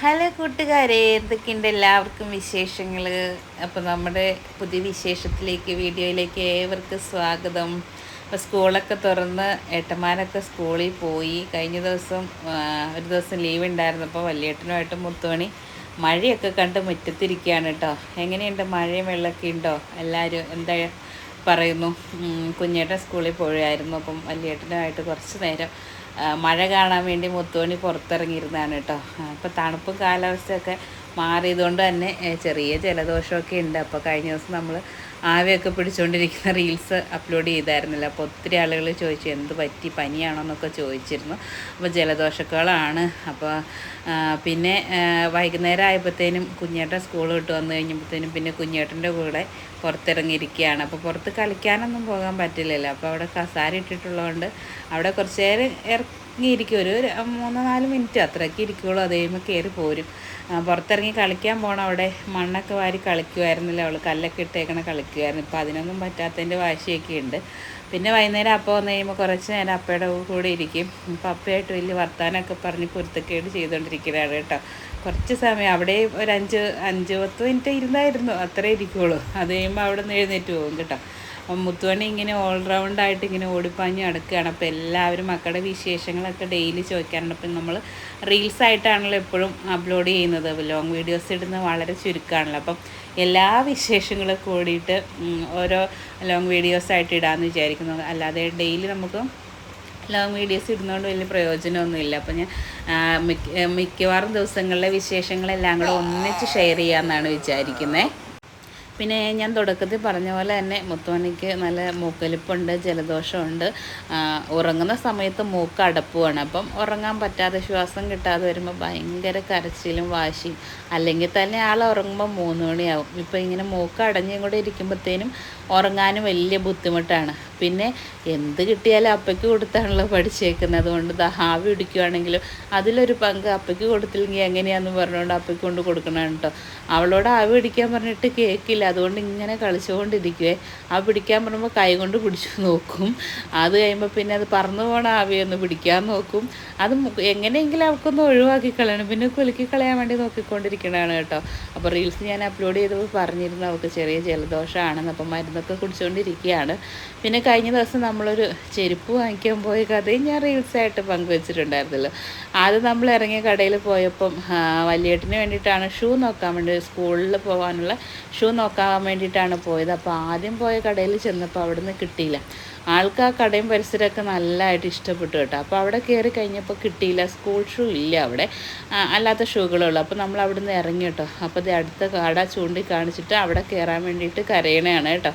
Hello കൂട്ടുകാരെ എന്തൊക്കെയുണ്ട് എല്ലാവർക്കും വിശേഷങ്ങൾ അപ്പോൾ നമ്മുടെ പുതിയ വിശേഷത്തിലേക്ക് വീഡിയോയിലേക്ക് ഏവർക്കും സ്വാഗതം. അപ്പോൾ സ്കൂളൊക്കെ തുറന്ന് ഏട്ടന്മാരൊക്കെ സ്കൂളിൽ പോയി. കഴിഞ്ഞ ദിവസം ഒരു ദിവസം ലീവ് ഉണ്ടായിരുന്നു. അപ്പോൾ വലിയേട്ടനുമായിട്ട് മുത്തുമണി മഴയൊക്കെ കണ്ട് മുറ്റത്തിരിക്കുകയാണ് കേട്ടോ. എങ്ങനെയുണ്ട് മഴയും വെള്ളമൊക്കെ ഉണ്ടോ? എല്ലാവരും എന്താ പറയുന്നു? കുഞ്ഞേട്ടൻ സ്കൂളിൽ പോയായിരുന്നു. അപ്പം വലിയേട്ടനുമായിട്ട് കുറച്ച് നേരം മഴ കാണാൻ വേണ്ടി മുത്തോണി പുറത്തിറങ്ങിയിരുന്നതാണ് കേട്ടോ. അപ്പോൾ തണുപ്പ് കാലാവസ്ഥയൊക്കെ മാറിയതുകൊണ്ട് തന്നെ ചെറിയ ജലദോഷമൊക്കെ ഉണ്ട്. അപ്പോൾ കഴിഞ്ഞ ദിവസം നമ്മൾ ആവിയൊക്കെ പിടിച്ചുകൊണ്ടിരിക്കുന്ന റീൽസ് അപ്ലോഡ് ചെയ്തായിരുന്നില്ല. അപ്പോൾ ഒത്തിരി ആളുകൾ ചോദിച്ചു എന്ത് പറ്റി? പനിയാണോ? എന്നൊക്കെ ചോദിച്ചിരുന്നു. അപ്പോൾ ജലദോഷക്കളാണ് അപ്പോൾ പിന്നെ വൈകുന്നേരം ആയപ്പോഴത്തേനും കുഞ്ഞേട്ടൻ സ്കൂൾ വിട്ട് വന്നു കഴിഞ്ഞപ്പോഴത്തേനും പിന്നെ കുഞ്ഞേട്ടന്റെ കൂടെ പുറത്തിറങ്ങിയിരിക്കുകയാണ്. അപ്പോൾ പുറത്ത് കളിക്കാനൊന്നും പോകാൻ പറ്റില്ലല്ലോ. അപ്പോൾ അവിടെ കസാര ഇട്ടിട്ടുള്ളതുകൊണ്ട് അവിടെ കുറച്ച് നേരം ഇറങ്ങിയിരിക്കും. ഒരു മൂന്നോ നാല് മിനിറ്റ് അത്രയ്ക്ക് ഇരിക്കുള്ളൂ. അത് കയറി പോരും. പുറത്തിറങ്ങി കളിക്കാൻ പോകണം അവിടെ മണ്ണൊക്കെ വാരി കളിക്കുമായിരുന്നില്ല അവൾ കല്ലൊക്കെ ഇട്ടേക്കണ കളിക്കുമായിരുന്നു ഇപ്പോൾ അതിനൊന്നും പറ്റാത്തതിന്റെ വാശിയൊക്കെ ഉണ്ട് പിന്നെ വൈകുന്നേരം അപ്പം വന്നു കഴിയുമ്പോൾ കുറച്ച് നേരം അപ്പയുടെ കൂടെ ഇരിക്കും. അപ്പം അപ്പയായിട്ട് വലിയ വർത്താനമൊക്കെ പറഞ്ഞ് കുരുത്തക്കേട് ചെയ്തുകൊണ്ടിരിക്കുകയാണ് കേട്ടോ. കുറച്ച് സമയം അവിടെ ഒരു അഞ്ച് അഞ്ച് പത്ത് മിനിറ്റ് ഇരുന്നായിരുന്നു. അത്രേ ഇരിക്കുകയുള്ളൂ അത് കഴിയുമ്പോൾ അവിടെ നിന്ന് എഴുന്നേറ്റ് പോകും കേട്ടോ. മുത്തുവണ്ണി ഇങ്ങനെ ഓൾറൗണ്ടായിട്ട് ഇങ്ങനെ ഓടിപ്പാഞ്ഞ് നടക്കുകയാണ്. അപ്പോൾ എല്ലാവരും മക്കളുടെ വിശേഷങ്ങളൊക്കെ ഡെയിലി ചോദിക്കാറുണ്ട്. അപ്പം നമ്മൾ റീൽസ് ആയിട്ടാണല്ലോ എപ്പോഴും അപ്ലോഡ് ചെയ്യുന്നത്. ലോങ് വീഡിയോസ് ഇടുന്നത് വളരെ ചുരുക്കമാണല്ലോ. അപ്പം എല്ലാ വിശേഷങ്ങളും കൂടിയിട്ട് ഓരോ ലോങ് വീഡിയോസ് ആയിട്ട് ഇടാമെന്ന് വിചാരിക്കുന്നത് അല്ലാതെ ഡെയിലി നമുക്ക് ലോങ് വീഡിയോസ് ഇടുന്നതുകൊണ്ട് വലിയ പ്രയോജനമൊന്നുമില്ല. അപ്പം ഞാൻ മിക്ക മിക്കവാറും ദിവസങ്ങളിലെ വിശേഷങ്ങളെല്ലാം കൂടെ ഒന്നിച്ച് ഷെയർ ചെയ്യാമെന്നാണ് വിചാരിക്കുന്നത് പിന്നെ ഞാൻ തുടക്കത്തിൽ പറഞ്ഞ പോലെ തന്നെ മുത്തുമണിക്ക് നല്ല മൂക്കലിപ്പുണ്ട് ജലദോഷമുണ്ട്. ഉറങ്ങുന്ന സമയത്ത് മൂക്ക് അടപ്പുമാണ് അപ്പം ഉറങ്ങാൻ പറ്റാതെ ശ്വാസം കിട്ടാതെ വരുമ്പോൾ ഭയങ്കര കരച്ചിലും വാശിയും. അല്ലെങ്കിൽ തന്നെ ആൾ ഉറങ്ങുമ്പോൾ മൂന്ന് മണിയാവും. ഇപ്പം ഇങ്ങനെ മൂക്ക് അടഞ്ഞും കൂടെ ഇരിക്കുമ്പോഴത്തേനും ഉറങ്ങാനും വലിയ ബുദ്ധിമുട്ടാണ്. പിന്നെ എന്ത് കിട്ടിയാലും അപ്പയ്ക്ക് കൊടുത്താണല്ലോ പഠിച്ചേക്കുന്നത്. അതുകൊണ്ട് ദാ ആവി പിടിക്കുവാണെങ്കിലും അതിലൊരു പങ്ക് അപ്പയ്ക്ക് കൊടുത്തില്ലെങ്കിൽ എങ്ങനെയാണെന്ന് പറഞ്ഞുകൊണ്ട് അപ്പയ്ക്ക് കൊണ്ട് കൊടുക്കണം കേട്ടോ. അവളോട് ആവി പിടിക്കാൻ പറഞ്ഞിട്ട് കേൾക്കില്ല അതുകൊണ്ട് ഇങ്ങനെ കളിച്ചുകൊണ്ടിരിക്കുവേ. ആ പിടിക്കാൻ പറയുമ്പോൾ കൈ കൊണ്ട് പിടിച്ചു നോക്കും. അത് കഴിയുമ്പോൾ പിന്നെ അത് പറന്നു പോണ ആവിയൊന്ന് പിടിക്കാൻ നോക്കും. അത് എങ്ങനെയെങ്കിലും അവൾക്കൊന്ന് ഒഴിവാക്കി കളയണം. പിന്നെ കുലുക്കി കളയാൻ വേണ്ടി നോക്കിക്കൊണ്ടിരിക്കണതാണ് കേട്ടോ. അപ്പോൾ റീൽസ് ഞാൻ അപ്ലോഡ് ചെയ്തപ്പോൾ പറഞ്ഞിരുന്നു അവൾക്ക് ചെറിയ ജലദോഷമാണെന്ന്. അപ്പം മരുന്നൊക്കെ കുടിച്ചുകൊണ്ടിരിക്കുകയാണ്. പിന്നെ കഴിഞ്ഞ ദിവസം നമ്മളൊരു ചെരുപ്പ് വാങ്ങിക്കാൻ പോയ കഥയും ഞാൻ റീൽസായിട്ട് പങ്കുവെച്ചിട്ടുണ്ടായിരുന്നല്ലോ. ആദ്യം നമ്മൾ ഇറങ്ങിയ കടയിൽ പോയപ്പം വലിയേട്ടിന് വേണ്ടിയിട്ടാണ് ഷൂ നോക്കാൻ വേണ്ടി സ്കൂളിൽ പോകാനുള്ള ഷൂ നോക്കാൻ വേണ്ടിയിട്ടാണ് പോയത്. അപ്പോൾ ആദ്യം പോയ കടയിൽ ചെന്നപ്പോൾ അവിടെ നിന്ന് കിട്ടിയില്ല. ആൾക്ക് ആ കടയും പരിസരമൊക്കെ നല്ലതായിട്ട് ഇഷ്ടപ്പെട്ടു കേട്ടോ. അപ്പോൾ അവിടെ കയറി കഴിഞ്ഞപ്പോൾ കിട്ടിയില്ല. സ്കൂൾ ഷൂ ഇല്ല അവിടെ. അല്ലാത്ത ഷൂകളുള്ളൂ അപ്പോൾ നമ്മൾ അവിടെ നിന്ന് ഇറങ്ങി കേട്ടോ. അപ്പോൾ ഇത് അടുത്ത കട ചൂണ്ടി കാണിച്ചിട്ട് അവിടെ കയറാൻ വേണ്ടിയിട്ട് കരയണയാണ് കേട്ടോ.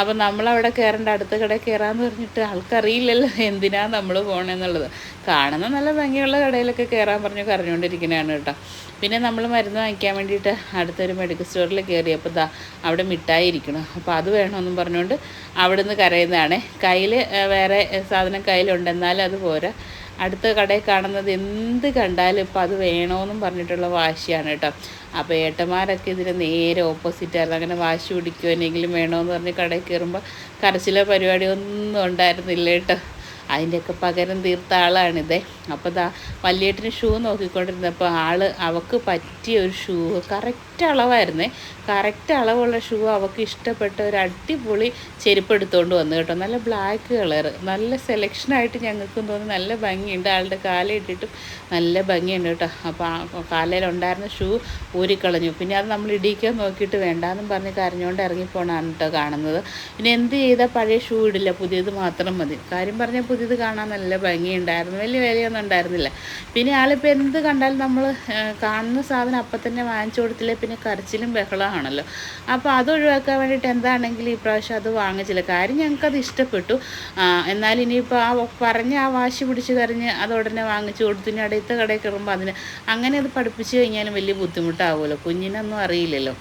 അപ്പോൾ നമ്മൾ അവിടെ കയറേണ്ട അടുത്ത കട കയറാമെന്ന് പറഞ്ഞിട്ട് ആൾക്കറിയില്ലല്ലോ എന്തിനാണ് നമ്മൾ പോകണമെന്നുള്ളത് കാണുന്ന നല്ല ഭംഗിയുള്ള കടയിലൊക്കെ കയറാൻ പറഞ്ഞു കരഞ്ഞുകൊണ്ടിരിക്കുന്നതാണ് കേട്ടോ. പിന്നെ നമ്മൾ മരുന്ന് വാങ്ങിക്കാൻ വേണ്ടിയിട്ട് അടുത്തൊരു മെഡിക്കൽ സ്റ്റോറിൽ കയറിയപ്പോൾ ദാ അവിടെ മിഠായി ഇരിക്കണം. അപ്പോൾ അത് വേണമെന്നും പറഞ്ഞുകൊണ്ട് അവിടെ നിന്ന് കരയുന്നതാണ് കയ്യിൽ വേറെ സാധനം കയ്യിലുണ്ട്. എന്നാലും അത് പോരാ. അടുത്ത കടയിൽ കാണുന്നത് എന്ത് കണ്ടാലും ഇപ്പം അത് വേണമെന്നും പറഞ്ഞിട്ടുള്ള വാശിയാണ് കേട്ടോ. അപ്പോൾ ഏട്ടന്മാരൊക്കെ ഇതിന് നേരെ ഓപ്പോസിറ്റായിരുന്നു അങ്ങനെ വാശി പിടിക്കുമോ വേണമെന്ന് പറഞ്ഞ് കടയിൽ കയറുമ്പോൾ കരച്ചിലെ പരിപാടി ഒന്നും ഉണ്ടായിരുന്നില്ല കേട്ടോ. അതിന്റെയൊക്കെ പകരം തീർത്ത ആളാണിത്. അപ്പോൾ ദാ വല്യേട്ടന് ഷൂ നോക്കിക്കൊണ്ടിരുന്നപ്പോൾ ആൾ അവൾക്ക് പറ്റിയ ഒരു ഷൂ കറക്റ്റ് അളവായിരുന്നേ. കറക്റ്റ് അളവുള്ള ഷൂ അവൾക്ക് ഇഷ്ടപ്പെട്ട ഒരു അടിപൊളി ചെരുപ്പ് എടുത്തുകൊണ്ട് വന്നു കേട്ടോ. നല്ല ബ്ലാക്ക് കളർ നല്ല സെലക്ഷനായിട്ട് ഞങ്ങൾക്കും തോന്നി നല്ല ഭംഗിയുണ്ട്. ആളുടെ കാലിട്ടിട്ടും നല്ല ഭംഗിയുണ്ട് കേട്ടോ. അപ്പോൾ കാലയിലുണ്ടായിരുന്ന ഷൂ ഊരിക്കളഞ്ഞു പിന്നെ അത് നമ്മൾ ഇടിക്കാൻ നോക്കിയിട്ട് വേണ്ടാന്നും പറഞ്ഞ് കരഞ്ഞുകൊണ്ട് ഇറങ്ങിപ്പോണാണ് കേട്ടോ കാണുന്നത്. പിന്നെ എന്ത് ചെയ്താൽ പഴയ ഷൂ ഇടില്ല പുതിയത് മാത്രം മതി. കാര്യം പറഞ്ഞാൽ പുതിയത് കാണാൻ നല്ല ഭംഗിയുണ്ടായിരുന്നു. വലിയ വിലയൊന്നും ഉണ്ടായിരുന്നില്ല. പിന്നെ ആളിപ്പോൾ എന്ത് കണ്ടാലും നമ്മൾ കാണുന്ന സാധനം അപ്പം തന്നെ വാങ്ങിച്ചു കൊടുത്തില്ലേ പിന്നെ കരച്ചിലും ബഹളമാണല്ലോ. അപ്പോൾ അത് ഒഴിവാക്കാൻ വേണ്ടിയിട്ട് എന്താണെങ്കിലും ഈ പ്രാവശ്യം അത് വാങ്ങിച്ചില്ല. കാര്യം ഞങ്ങൾക്കത് ഇഷ്ടപ്പെട്ടു. എന്നാൽ ഇനിയിപ്പോൾ ആ പറഞ്ഞ് ആ വാശി പിടിച്ച് കരഞ്ഞ് അത് ഉടനെ വാങ്ങിച്ചു കൊടുത്തു ഇനി അടുത്ത കടയിൽ കയറുമ്പോൾ അതിന് അങ്ങനെ അത് പഠിപ്പിച്ച് കഴിഞ്ഞാലും വലിയ ബുദ്ധിമുട്ടാവുമല്ലോ. കുഞ്ഞിനൊന്നും അറിയില്ലല്ലോ.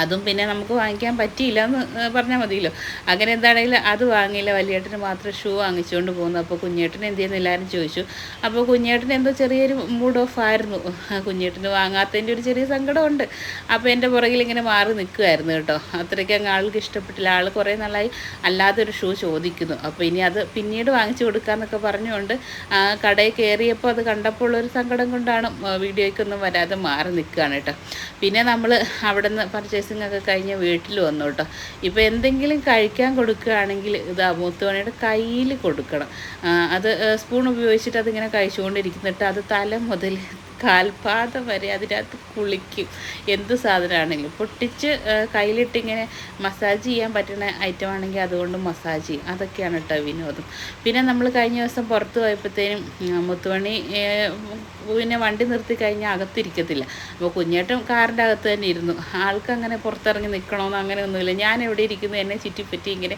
അതും പിന്നെ നമുക്ക് വാങ്ങിക്കാൻ പറ്റിയില്ല എന്ന് പറഞ്ഞാൽ മതിയല്ലോ. അങ്ങനെ എന്താണെങ്കിലും അത് വാങ്ങിയില്ല വലിയേട്ടന് മാത്രം ഷൂ വാങ്ങിച്ചുകൊണ്ട് പോകുന്നു. അപ്പോൾ കുഞ്ഞേട്ടൻ എന്ത് ചെയ്യുന്നു? എല്ലാവരും ചോദിച്ചു. അപ്പോൾ കുഞ്ഞേട്ടൻ എന്തോ ചെറിയൊരു മൂഡ് ഓഫ് ആയിരുന്നു. കുഞ്ഞേട്ടന് വാങ്ങാത്തതിന്റെ ഒരു ചെറിയ സങ്കടമുണ്ട്. അപ്പോൾ എന്റെ പുറകിൽ ഇങ്ങനെ മാറി നിൽക്കുമായിരുന്നു കേട്ടോ. അത്രയ്ക്ക് അങ്ങ് ആൾക്ക് ഇഷ്ടപ്പെട്ടില്ല. ആൾ കുറേ നാളായി അല്ലാതൊരു ഷൂ ചോദിക്കുന്നു. അപ്പോൾ ഇനി അത് പിന്നീട് വാങ്ങിച്ചു കൊടുക്കാമെന്നൊക്കെ പറഞ്ഞുകൊണ്ട് കടയിൽ കയറിയപ്പോൾ അത് കണ്ടപ്പോൾ ഉള്ളൊരു സങ്കടം കൊണ്ടാണ് വീഡിയോയ്ക്കൊന്നും വരാതെ മാറി നിൽക്കുകയാണ് കേട്ടോ. പിന്നെ നമ്മൾ അവിടെ നിന്ന് പർച്ചേസിങ് ഒക്കെ കഴിഞ്ഞ് വീട്ടിൽ വന്നു കേട്ടോ. ഇപ്പോൾ എന്തെങ്കിലും കഴിക്കാൻ കൊടുക്കുകയാണെങ്കിൽ ഇതാ മൂത്തുമണിയുടെ കയ്യിൽ കൊടുക്കണം. അത് സ്പൂൺ ഉപയോഗിച്ചിട്ട് അതിങ്ങനെ കഴിച്ചുകൊണ്ടിരിക്കുന്നിട്ട് അത് തല മുതൽ കാൽപാദം വരെ അതിനകത്ത് കുളിക്കും. എന്ത് സാധനമാണെങ്കിലും. പൊട്ടിച്ച് കയ്യിലിട്ടിങ്ങനെ മസാജ് ചെയ്യാൻ പറ്റുന്ന ഐറ്റം ആണെങ്കിൽ അതുകൊണ്ട് മസാജ് ചെയ്യും. അതൊക്കെയാണ് കേട്ടോ വിനോദം. പിന്നെ നമ്മൾ കഴിഞ്ഞ ദിവസം പുറത്ത് പോയപ്പോഴത്തേനും മുത്തുമണി പിന്നെ വണ്ടി നിർത്തി കഴിഞ്ഞാൽ അകത്തിരിക്കത്തില്ല അപ്പോൾ കുഞ്ഞേട്ടൻ കാറിന്റെ അകത്ത് തന്നെ ഇരുന്നു. ആൾക്കങ്ങനെ പുറത്തിറങ്ങി നിൽക്കണമെന്ന് അങ്ങനെ ഒന്നുമില്ല. ഞാൻ എവിടെ ഇരിക്കുന്നു? എന്നെ ചുറ്റിപ്പറ്റി ഇങ്ങനെ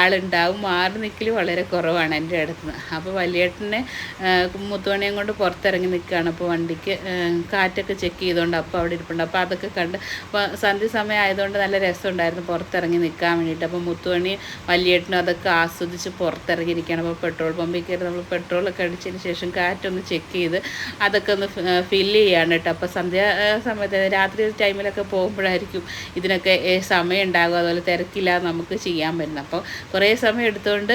ആളുണ്ടാവും. മാറി നിൽക്കൽ വളരെ കുറവാണ് എന്റെ അടുത്ത് നിന്ന്. അപ്പോൾ വലിയേട്ടനെ മുത്തുമണിയും കൊണ്ട് പുറത്തിറങ്ങി നിൽക്കുകയാണ്. അപ്പോൾ വണ്ടി വഴിക്ക് കാറ്റൊക്കെ ചെക്ക് ചെയ്തുകൊണ്ട് അപ്പോൾ അവിടെ ഇരിപ്പുണ്ട്. അപ്പോൾ അതൊക്കെ കണ്ട് അപ്പോൾ സന്ധ്യ സമയം ആയതുകൊണ്ട് നല്ല രസമുണ്ടായിരുന്നു പുറത്തിറങ്ങി നിൽക്കാൻ വേണ്ടിയിട്ട് അപ്പോൾ മുത്തുമണി വലിയേട്ടനും അതൊക്കെ ആസ്വദിച്ച് പുറത്തിറങ്ങിയിരിക്കുകയാണ് അപ്പോൾ പെട്രോൾ പമ്പിൽ കയറി നമ്മൾ പെട്രോളൊക്കെ അടിച്ചതിന് ശേഷം കാറ്റൊന്ന് ചെക്ക് ചെയ്ത് അതൊക്കെ ഒന്ന് ഫില്ല് ചെയ്യാണ് കേട്ടോ. അപ്പോൾ സന്ധ്യ സമയത്ത് രാത്രി ടൈമിലൊക്കെ പോകുമ്പോഴായിരിക്കും ഇതിനൊക്കെ സമയം ഉണ്ടാകും അതുപോലെ തിരക്കില്ലാതെ നമുക്ക് ചെയ്യാൻ പറ്റുന്നത്. അപ്പോൾ കുറേ സമയം എടുത്തുകൊണ്ട്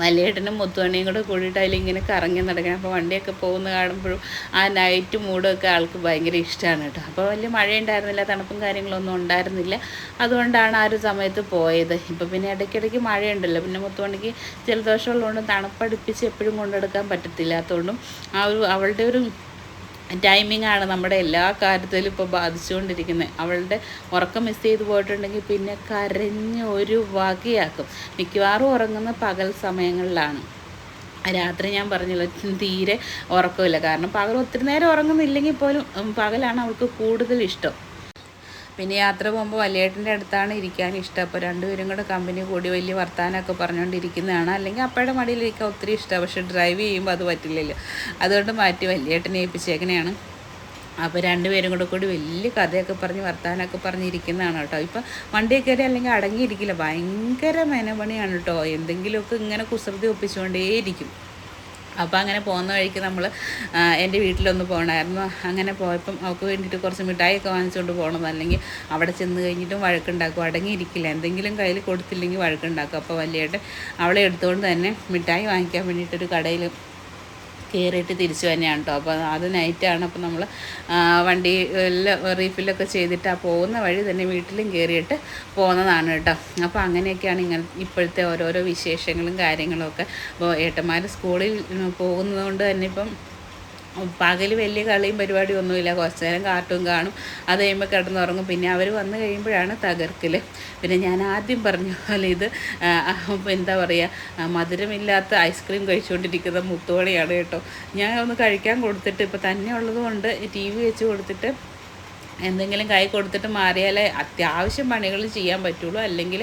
വലിയേട്ടനും മുത്തുവണിയും കൂടെ കൂടിയിട്ട് അതിലിങ്ങനെ കറങ്ങി നടക്കണം അപ്പോൾ വണ്ടിയൊക്കെ പോകുന്ന കാണുമ്പോഴും ആ നൈറ്റ് മൂടൊക്കെ ആൾക്ക് ഭയങ്കര ഇഷ്ടമാണ് കേട്ടോ. അപ്പോൾ വലിയ മഴ ഉണ്ടായിരുന്നില്ല തണുപ്പും കാര്യങ്ങളൊന്നും ഉണ്ടായിരുന്നില്ല. അതുകൊണ്ടാണ് ആ ഒരു സമയത്ത് പോയത്. ഇപ്പോൾ പിന്നെ ഇടയ്ക്കിടയ്ക്ക് മഴയുണ്ടല്ലോ. പിന്നെ മുത്തുവണിക്ക് ജലദോഷമുള്ളതുകൊണ്ട് തണുപ്പടുപ്പിച്ച് എപ്പോഴും കൊണ്ടെടുക്കാൻ പറ്റത്തില്ലാത്തതുകൊണ്ടും ആ ഒരു അവളുടെ ഒരു ടൈമിംഗ് ആണ് നമ്മുടെ എല്ലാ കാര്യത്തിലും ഇപ്പോൾ ബാധിച്ചുകൊണ്ടിരിക്കുന്നത്. അവളുടെ ഉറക്കം മിസ് ചെയ്ത് പോയിട്ടുണ്ടെങ്കിൽ പിന്നെ കരഞ്ഞ് ഒരു വകയാക്കും. മിക്കവാറും ഉറങ്ങുന്ന പകൽ സമയങ്ങളിലാണ്. രാത്രി ഞാൻ പറഞ്ഞല്ലോ തീരെ ഉറക്കമില്ല. കാരണം പകൽ ഒത്തിരി നേരം ഉറങ്ങുന്നില്ലെങ്കിൽ പോലും പകലാണ് അവൾക്ക് കൂടുതൽ ഇഷ്ടം. പിന്നെ യാത്ര പോകുമ്പോൾ വലിയേട്ടന്റെ അടുത്താണ് ഇരിക്കാൻ ഇഷ്ടം. അപ്പോൾ രണ്ടുപേരും കൂടെ കമ്പനി കൂടി വലിയ വർത്താനമൊക്കെ പറഞ്ഞുകൊണ്ടിരിക്കുന്നതാണ്. അല്ലെങ്കിൽ അപ്പയുടെ മടിയിലിരിക്കാൻ ഒത്തിരി ഇഷ്ടമാണ്. പക്ഷേ ഡ്രൈവ് ചെയ്യുമ്പോൾ അത് പറ്റില്ലല്ലോ. അതുകൊണ്ട് മാറ്റി വലിയേട്ടനെ ഏൽപ്പിച്ചേക്കനെയാണ് അപ്പോൾ രണ്ടുപേരും കൂടെ കൂടി വലിയ കഥയൊക്കെ പറഞ്ഞ് വർത്താനമൊക്കെ പറഞ്ഞിരിക്കുന്നതാണ് കേട്ടോ. ഇപ്പം വണ്ടി കയറി അല്ലെങ്കിൽ അടങ്ങിയിരിക്കില്ല. ഭയങ്കര മെനപണിയാണ് കേട്ടോ. എന്തെങ്കിലുമൊക്കെ ഇങ്ങനെ കുസൃതി ഒപ്പിച്ചുകൊണ്ടേയിരിക്കും. അപ്പോൾ അങ്ങനെ പോകുന്ന വഴിക്ക് നമ്മൾ എന്റെ വീട്ടിലൊന്ന് പോകണമായിരുന്നു അങ്ങനെ പോയപ്പം അവൾക്ക് വേണ്ടിയിട്ട് കുറച്ച് മിഠായിയൊക്കെ വാങ്ങിച്ചുകൊണ്ട് പോകണം. അല്ലെങ്കിൽ അവിടെ ചെന്ന് കഴിഞ്ഞിട്ടും വഴക്കുണ്ടാക്കും. അടങ്ങിയിരിക്കില്ല. എന്തെങ്കിലും കയ്യിൽ കൊടുത്തില്ലെങ്കിൽ വഴക്കുണ്ടാക്കും. അപ്പോൾ വലിയേട്ടൻ അവളെ എടുത്തുകൊണ്ട് തന്നെ മിഠായി വാങ്ങിക്കാൻ വേണ്ടിയിട്ടൊരു കടയിൽ കയറിയിട്ട് തിരിച്ചു തന്നെയാണ് കേട്ടോ അപ്പോൾ അത് നൈറ്റാണ്. അപ്പോൾ നമ്മൾ വണ്ടി എല്ലാം റീഫില്ലൊക്കെ ചെയ്തിട്ട് ആ പോകുന്ന വഴി തന്നെ വീട്ടിലും കയറിയിട്ട് പോകുന്നതാണ് കേട്ടോ അപ്പോൾ അങ്ങനെയൊക്കെയാണ് ഇങ്ങനെ ഇപ്പോഴത്തെ ഓരോരോ വിശേഷങ്ങളും കാര്യങ്ങളും ഒക്കെ. അപ്പോൾ ഏട്ടന്മാർ സ്കൂളിൽ പോകുന്നതുകൊണ്ട് തന്നെ ഇപ്പം പകൽ വലിയ കളിയും പരിപാടിയും ഒന്നുമില്ല. കുറച്ച് നേരം കാർട്ടൂൺ കാണും. അത് കഴിയുമ്പോൾ കിടന്നുറങ്ങും. പിന്നെ അവർ വന്നു കഴിയുമ്പോഴാണ് തകർക്കൽ പിന്നെ ഞാൻ ആദ്യം പറഞ്ഞ പോലെ ഇത് എന്താ പറയുക മധുരമില്ലാത്ത ഐസ്ക്രീം കഴിച്ചുകൊണ്ടിരിക്കുന്ന മുത്തോടെയാണ് കേട്ടോ. ഞാൻ ഒന്ന് കഴിക്കാൻ കൊടുത്തിട്ട് ഇപ്പോൾ തന്നെ ഉള്ളതുകൊണ്ട് ടി വി വെച്ച് കൊടുത്തിട്ട് എന്തെങ്കിലും കൈ കൊടുത്തിട്ട് മാറിയാലേ അത്യാവശ്യം പണികൾ ചെയ്യാൻ പറ്റുള്ളൂ. അല്ലെങ്കിൽ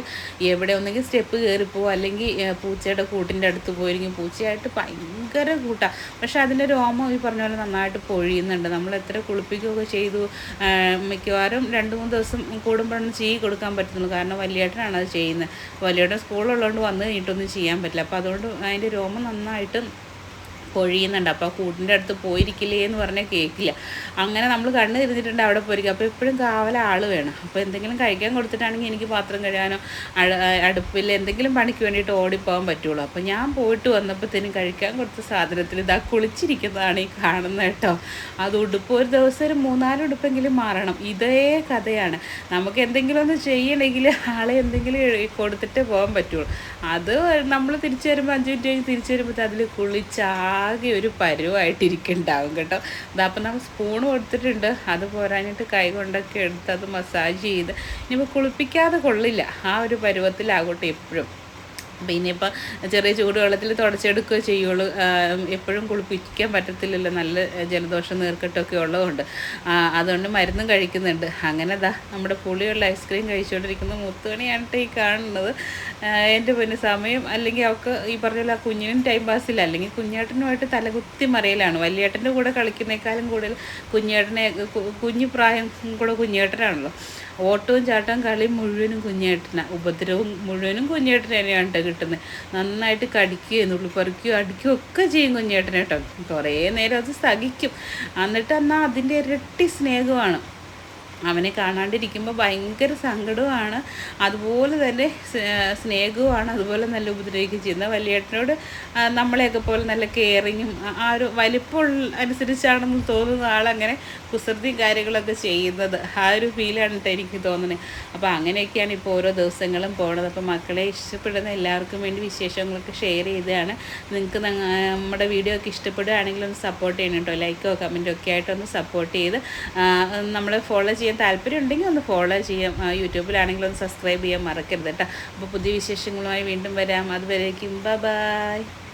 എവിടെ ഒന്നെങ്കിൽ സ്റ്റെപ്പ് കയറിപ്പോവും അല്ലെങ്കിൽ പൂച്ചയുടെ കൂട്ടിന്റെ അടുത്ത് പോയിരിക്കും. പൂച്ചയായിട്ട് ഭയങ്കര കൂട്ടാണ് പക്ഷേ അതിന്റെ രോമം ഈ പറഞ്ഞ പോലെ നന്നായിട്ട് പൊഴിയുന്നുണ്ട്. നമ്മൾ എത്ര കുളിപ്പിക്കുകയൊക്കെ ചെയ്തു മിക്കവാറും രണ്ട് മൂന്ന് ദിവസം കൂടുമ്പോഴൊന്നും ചെയ്യി കൊടുക്കാൻ പറ്റുന്നുള്ളൂ. കാരണം വലിയേട്ടനാണ് അത് ചെയ്യുന്നത്. വലിയേട്ടൻ സ്കൂളുള്ളതുകൊണ്ട് വന്ന് കഴിഞ്ഞിട്ടൊന്നും ചെയ്യാൻ പറ്റില്ല. അപ്പോൾ അതുകൊണ്ട് അതിന്റെ രോമം നന്നായിട്ട് പൊഴിയുന്നുണ്ട് അപ്പോൾ കൂട്ടിന്റെ അടുത്ത് പോയിരിക്കില്ലേ എന്ന് പറഞ്ഞാൽ കേൾക്കില്ല അങ്ങനെ നമ്മൾ കണ്ണ് തിരിഞ്ഞിട്ടുണ്ട് അവിടെ പോയിരിക്കും. അപ്പോൾ എപ്പോഴും കാവല ആൾ വേണം. അപ്പോൾ എന്തെങ്കിലും കഴിക്കാൻ കൊടുത്തിട്ടാണെങ്കിൽ എനിക്ക് പാത്രം കഴുകാനോ അടുപ്പിൽ എന്തെങ്കിലും പണിക്ക് വേണ്ടിയിട്ട് ഓടിപ്പോകാൻ പറ്റുള്ളൂ. അപ്പോൾ ഞാൻ പോയിട്ട് വന്നപ്പോഴത്തേനും കഴിക്കാൻ കൊടുത്ത സാധനത്തിൽ ഇതാ കുളിച്ചിരിക്കുന്നതാണ് ഈ കാണുന്നത് കേട്ടോ. അത് ഉടുപ്പ് ഒരു ദിവസം ഒരു മൂന്നാൽ ഉടുപ്പെങ്കിലും മാറണം. ഇതേ കഥയാണ്. നമുക്ക് എന്തെങ്കിലും ഒന്ന് ചെയ്യണമെങ്കിൽ ആളെ എന്തെങ്കിലും കൊടുത്തിട്ടേ പോകാൻ പറ്റുള്ളൂ. അത് നമ്മൾ തിരിച്ചു വരുമ്പോൾ അഞ്ച് മിനിറ്റ് കഴിഞ്ഞ് തിരിച്ചു വരുമ്പോൾ അതിൽ കുളിച്ചാ ആകെ ഒരു പരുവായിട്ടിരിക്കുന്നുണ്ടാവും കേട്ടോ. അതപ്പം നമ്മൾ സ്പൂൺ കൊടുത്തിട്ടുണ്ട്. അത് പോരാഞ്ഞിട്ട് കൈ കൊണ്ടൊക്കെ എടുത്ത് അത് മസാജ് ചെയ്ത് ഇനിയിപ്പോൾ കുളിപ്പിക്കാതെ കൊള്ളില്ല. ആ ഒരു പരുവത്തിലാകട്ടെ എപ്പോഴും. അപ്പം ഇപ്പോൾ ചെറിയ ചൂടുവെള്ളത്തിൽ തുടച്ചെടുക്കുകയോ ചെയ്യുള്ളൂ. എപ്പോഴും കുളിപ്പിക്കാൻ പറ്റത്തില്ലല്ലോ. നല്ല ജലദോഷം നീർക്കെട്ടൊക്കെ ഉള്ളതുകൊണ്ട്. അതുകൊണ്ട് മരുന്നും കഴിക്കുന്നുണ്ട്. അങ്ങനെ ദാ നമ്മുടെ പുളിയുള്ള ഐസ്ക്രീം കഴിച്ചുകൊണ്ടിരിക്കുന്ന മുത്തുമണിയാണ് ഈ കാണുന്നത്. എന്റെ പിന്നെ സമയം അല്ലെങ്കിൽ അവൾക്ക് ഈ പറഞ്ഞ പോലെ ആ കുഞ്ഞിനും ടൈം പാസ്സില്ല അല്ലെങ്കിൽ കുഞ്ഞേട്ടനുമായിട്ട് തലകുത്തി മറിയലാണ്. വലിയേട്ടന്റെ കൂടെ കളിക്കുന്നേക്കാളും കൂടുതൽ കുഞ്ഞേട്ടനെ കുഞ്ഞു പ്രായം കൂടെ കുഞ്ഞേട്ടനാണല്ലോ. ഓട്ടവും ചാട്ടവും കളി മുഴുവനും കുഞ്ഞേട്ടനാണ് ഉപദ്രവം മുഴുവനും കുഞ്ഞേട്ടന് തന്നെയാണ് കേട്ടോ കിട്ടുന്നത്. നന്നായിട്ട് കടിക്കുകയും നുള്ളിപ്പറിക്കുകയും അടിക്കുകയും ഒക്കെ ചെയ്യും കുഞ്ഞേട്ടനെ കേട്ടോ കുറേ നേരം അത് സഹിക്കും. എന്നിട്ട് എന്നാൽ അതിന്റെ ഇരട്ടി സ്നേഹമാണ്. അവനെ കാണാണ്ടിരിക്കുമ്പോൾ ഭയങ്കര സങ്കടവുമാണ്. അതുപോലെ തന്നെ സ്നേഹവുമാണ്. അതുപോലെ നല്ല ഉപദ്രവിക്കുകയും ചെയ്യുന്നത് വലിയേട്ടനോട് നമ്മളെയൊക്കെ പോലെ നല്ല കെയറിങ്ങും ആ ഒരു വലിപ്പം അനുസരിച്ചാണെന്ന് തോന്നുന്ന ആളങ്ങനെ കുസൃതി കാര്യങ്ങളൊക്കെ ചെയ്യുന്നത്. ആ ഒരു ഫീലാണ് കേട്ടോ എനിക്ക് തോന്നുന്നത് അപ്പോൾ അങ്ങനെയൊക്കെയാണ് ഇപ്പോൾ ഓരോ ദിവസങ്ങളും പോണത്. അപ്പോൾ മക്കളെ ഇഷ്ടപ്പെടുന്ന എല്ലാവർക്കും വേണ്ടി വിശേഷങ്ങളൊക്കെ ഷെയർ ചെയ്തതാണ്. നിങ്ങൾക്ക് നമ്മുടെ വീഡിയോ ഒക്കെ ഇഷ്ടപ്പെടുകയാണെങ്കിൽ ഒന്ന് സപ്പോർട്ട് ചെയ്യണം കേട്ടോ ലൈക്കോ കമന്റോ ഒക്കെ ആയിട്ടൊന്ന് സപ്പോർട്ട് ചെയ്ത് നമ്മളെ ഫോളോ ചെയ്യാൻ താല്പര്യം ഉണ്ടെങ്കിൽ ഒന്ന് ഫോളോ ചെയ്യാം. യൂട്യൂബിലാണെങ്കിൽ ഒന്ന് സബ്സ്ക്രൈബ് ചെയ്യാൻ മറക്കരുത് കേട്ടോ. അപ്പോൾ പുതിയ വിശേഷങ്ങളുമായി വീണ്ടും വരാം. അതുവരേക്കും ബൈ